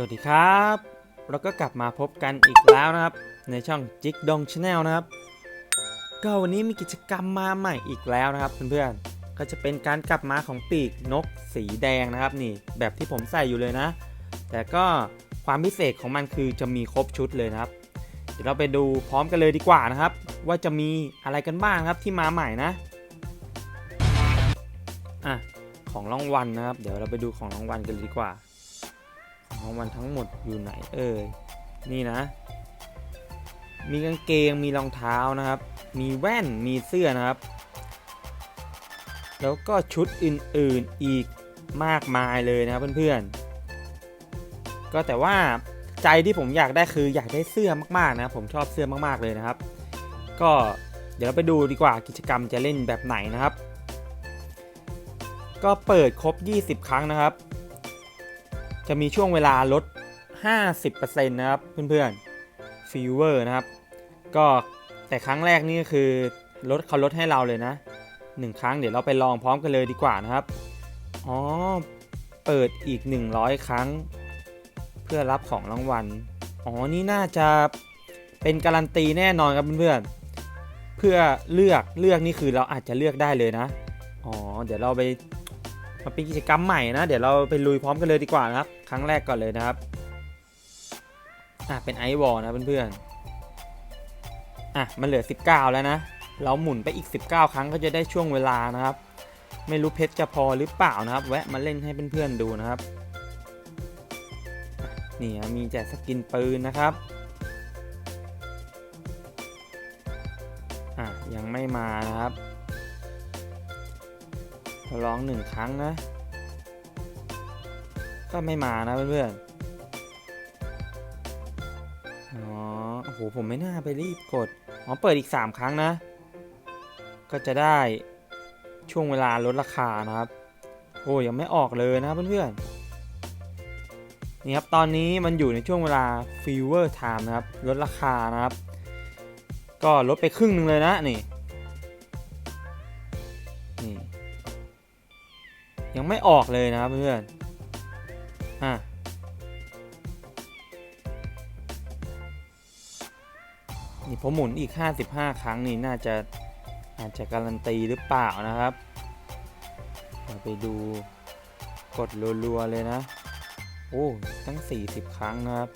สวัสดีครับ เราก็กลับมาพบกันอีกแล้วนะครับ ในช่องจิกดองชาแนลนะครับ ก็วันนี้มีกิจกรรมมาใหม่อีกแล้วนะครับเพื่อนๆก็จะเป็นการกลับมาของปีกนกสีแดงนะครับนี่แบบที่ผมใส่อยู่เลยนะ แต่ก็ความพิเศษของมันคือจะมีครบชุดเลยนะครับ เดี๋ยวเราไปดูพร้อมกันเลยดีกว่านะครับ ว่าจะมีอะไรกันบ้างครับที่มาใหม่นะอะของรางวัลนะครับ เดี๋ยวเราไปดูของรางวัลกันเลยดีกว่า ของรางวัลทั้งหมดอยู่ไหนเอ่ยนี่นะ มีกางเกงมีรองเท้านะครับ มีแว่นมีเสื้อนะครับ แล้วก็ชุดอื่นๆอีกมากมายเลยนะครับเพื่อนๆ ก็แต่ว่าใจที่ผมอยากได้คืออยากได้เสื้อมากๆนะผมชอบเสื้อมากๆเลยนะครับ ก็เดี๋ยวเราไปดูดีกว่ากิจกรรมจะเล่นแบบไหนนะครับ ก็เปิดครบ 20 ครั้งนะครับ จะมีช่วงเวลาลด 50%นะครับเพื่อนๆฟีเวอร์นะครับ ก็แต่ครั้งแรกนี่ก็คือลดเขาลดให้เราเลยนะ 1 ครั้งเดี๋ยวเราไปลองพร้อมกันเลยดีกว่านะครับ อ๋อ เปิดอีก 100 ครั้ง เพื่อรับของรางวัล อ๋อ นี่น่าจะเป็นการันตีแน่นอนครับเพื่อนๆเพื่อเลือกเลือกนี่คือเราอาจจะเลือกได้เลยนะ อ๋อ เดี๋ยวเราไป มาเป็นกิจกรรมใหม่นะ เดี๋ยวเราไปลุยพร้อมกันเลยดีกว่านะครับ ครั้งแรกก่อนเลยนะครับ อะ เป็นไอวอลนะเพื่อนๆ อะ มันเหลือ 19 แล้วนะ เราหมุนไปอีก 19 ครั้งก็จะได้ช่วงเวลานะครับ ไม่รู้เพชรจะพอหรือเปล่านะครับ แวะมาเล่นให้เพื่อนๆดูนะครับ นี่มีแจกสกินปืนนะครับ อะ ยังไม่มานะครับ ลองหนึ่งครั้งนะ ก็ไม่มานะเพื่อนๆ อ๋อ โอ้โห ผมไม่น่าไปรีบกด อ๋อ เปิดอีก 3 ครั้งนะ ก็จะได้ช่วงเวลาลดราคานะครับ โอ้ยังไม่ออกเลยนะเพื่อนๆ นี่ครับ ตอนนี้มันอยู่ในช่วงเวลา Fever Time นะครับ ลดราคานะครับ ก็ลดไปครึ่งหนึ่งเลยนะนี่ ไม่ออกเลยนะครับเพื่อนอะนี่ผมหมุนอีก 55 ครั้งนี่น่าจะอาจจะการันตีหรือเปล่านะครับเราไปดูกดรัวๆเลยนะ โอ้ตั้ง 40 ครั้งนะครับ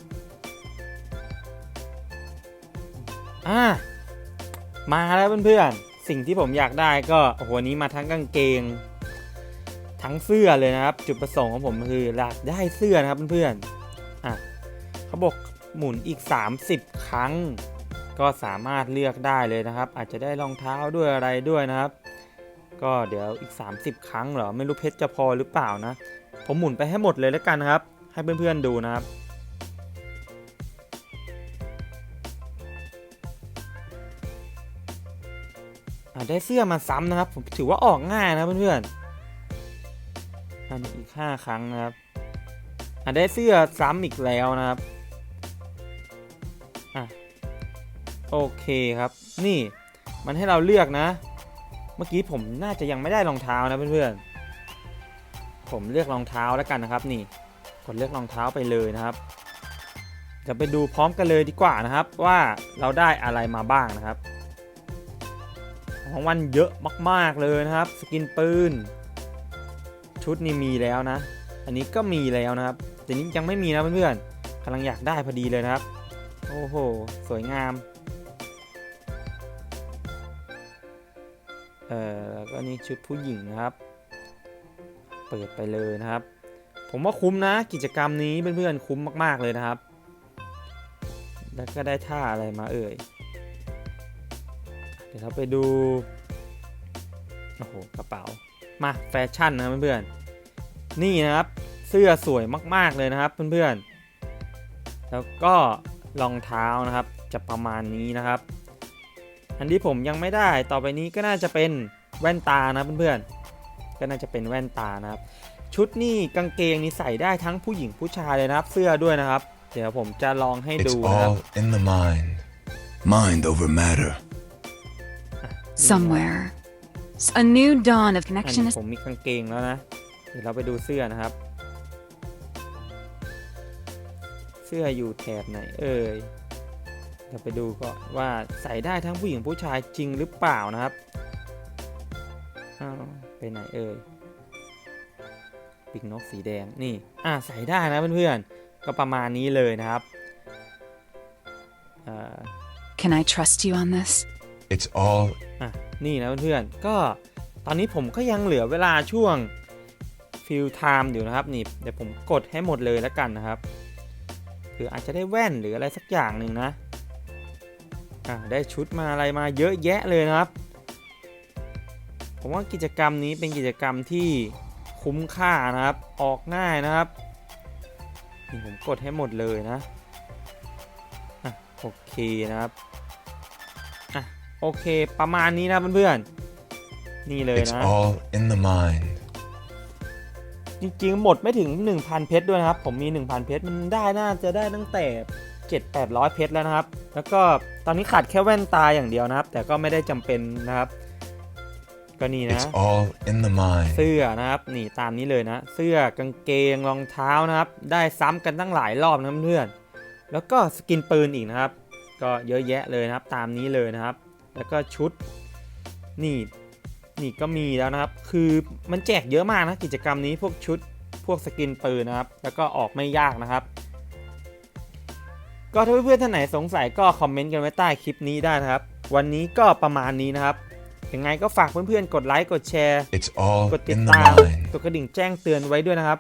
อ่ามาแล้วเพื่อนๆ สิ่งที่ผมอยากได้ก็โอ้โหนี้มาทั้งกางเกง ทั้งเสื้อเลยนะครับ จุดประสงค์ของผมคืออยากได้เสื้อนะครับเพื่อนๆอะเขาบอกหมุนอีก 30 ครั้ง ก็สามารถเลือกได้เลยนะครับ อาจจะได้รองเท้าด้วยอะไรด้วยนะครับ ก็เดี๋ยวอีก 30 ครั้งเหรอไม่รู้เพชรจะพอหรือเปล่านะ ผมหมุนไปให้หมดเลยแล้วกันนะครับ ให้เพื่อนๆดูนะครับอะได้เสื้อมาซ้ำนะครับ ผมถือว่าออกง่ายนะเพื่อนๆ อันนี้อีก 5 ครั้งนะครับอะได้เสื้อซ้ำอีกแล้วนะครับอะโอเคครับ นี่มันให้เราเลือกนะ เมื่อกี้ผมน่าจะยังไม่ได้รองเท้านะเพื่อนๆ ผมเลือกรองเท้าแล้วกันนะครับ นี่กดเลือกรองเท้าไปเลยนะครับจะไปดูพร้อมกันเลยดีกว่านะครับ ว่าเราได้อะไรมาบ้างนะครับของวันเยอะมาก ๆ เลยนะครับ สกินปืน ชุดนี้มีแล้วนะ อันนี้ก็มีแล้วนะครับ แต่นี้ยังไม่มีนะเพื่อนๆกำลังอยากได้พอดีเลยนะครับ โอ้โห สวยงาม เอ่อแล้วก็นี่ชุดผู้หญิงนะครับ เปิดไปเลยนะครับ ผมว่าคุ้มนะ กิจกรรมนี้เพื่อนๆคุ้มมาก ๆเลยนะครับ แล้วก็ได้ท่าอะไรมาเอ่ย เดี๋ยวเราไปดู โอ้โห กระเป๋า มาแฟชั่นนะเพื่อนๆนี่นะครับเสื้อสวยมาก ๆเลยนะครับเพื่อนๆแล้วก็รองเท้านะครับจะประมาณนี้นะครับ อันที่ผมยังไม่ได้ต่อไปนี้ก็น่าจะเป็นแว่นตานะเพื่อนๆก็น่าจะเป็นแว่นตานะครับ ชุดนี่กางเกงนี่ใส่ได้ทั้งผู้หญิงผู้ชายเลยนะครับ เสื้อด้วยนะครับ เดี๋ยวผมจะลองให้ It's ดูนะครับ all in the mind. Mind over matter. somewhere. S- A new dawn of อัน connection นี้ is ผมมีกางเกงแล้วนะ เดี๋ยวเราไปดูเสื้อนะครับสื้ออยู่แถบไหนเอ่ยเดี๋ยวไปดูก่อนว่าใส่ได้ทั้งผู้หญิงผู้ชายจริงหรือเปล่านะครับอ้าวไปไหนเอ่ยปีกนกสีแดงนี่อ่าใส่ได้นะเพื่อนๆ ก็ประมาณนี้เลยนะครับอ่า Can I trust you on this? It's all อะ นี่นะเพื่อนๆก็ตอนนี้ผมก็ยังเหลือเวลาช่วงฟิลไทม์อยู่นะครับนี่เดี๋ยวผมกดให้หมดเลยแล้วกันนะครับคืออาจจะได้แว่นหรืออะไรสักอย่างหนึ่งนะอะได้ชุดมาอะไรมาเยอะแยะเลยนะครับ ผมว่ากิจกรรมนี้เป็นกิจกรรมที่คุ้มค่านะครับออกง่ายนะครับนี่ผมกดให้หมดเลยนะอะโอเคนะครับ โอเค ประมาณนี้นะเพื่อนๆ นี่เลย it's นะ all in the mind. จริงๆ หมดไม่ถึง 1,000 เพชรด้วยนะครับ ผมมี 1,000 เพชร มันได้น่าจะได้ตั้งแต่ 7-800 เพชรแล้วนะครับ แล้วก็ตอนนี้ขาดแค่แว่นตาอย่างเดียวนะครับ แต่ก็ไม่ได้จำเป็นนะครับ ก็นี่นะ It's all in the mind. เสื้อนะครับ นี่ตามนี้เลยนะ เสื้อกางเกงรองเท้านะครับ ได้ซ้ำกันตั้งหลายรอบนะเพื่อนๆแล้วก็สกินปืนอีกนะครับ ก็เยอะแยะเลยนะครับ ตามนี้เลยนะครับ แล้วก็ชุดนี่นี่ก็มีแล้วนะครับ คือมันแจกเยอะมากนะกิจกรรมนี้พวกชุดพวกสกินปืนนะครับ แล้วก็ออกไม่ยากนะครับ ก็ถ้าเพื่อนๆท่านไหนสงสัยก็คอมเมนต์กันไว้ใต้คลิปนี้ได้นะครับ วันนี้ก็ประมาณนี้นะครับยังไงก็ฝากเพื่อนๆกดไลค์กดแชร์ It's all กดติด in ตาม the mind. กดกระดิ่งแจ้งเตือนไว้ด้วยนะครับ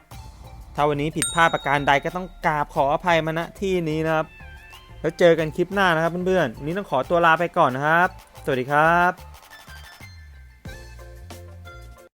ถ้าวันนี้ผิดพลาดประการใดก็ต้องกราบขออภัยมาณที่นี้นะครับ แล้วเจอกันคลิปหน้านะครับเพื่อนๆวันนี้ต้องขอตัวลาไปก่อนนะครับ สวัสดีครับ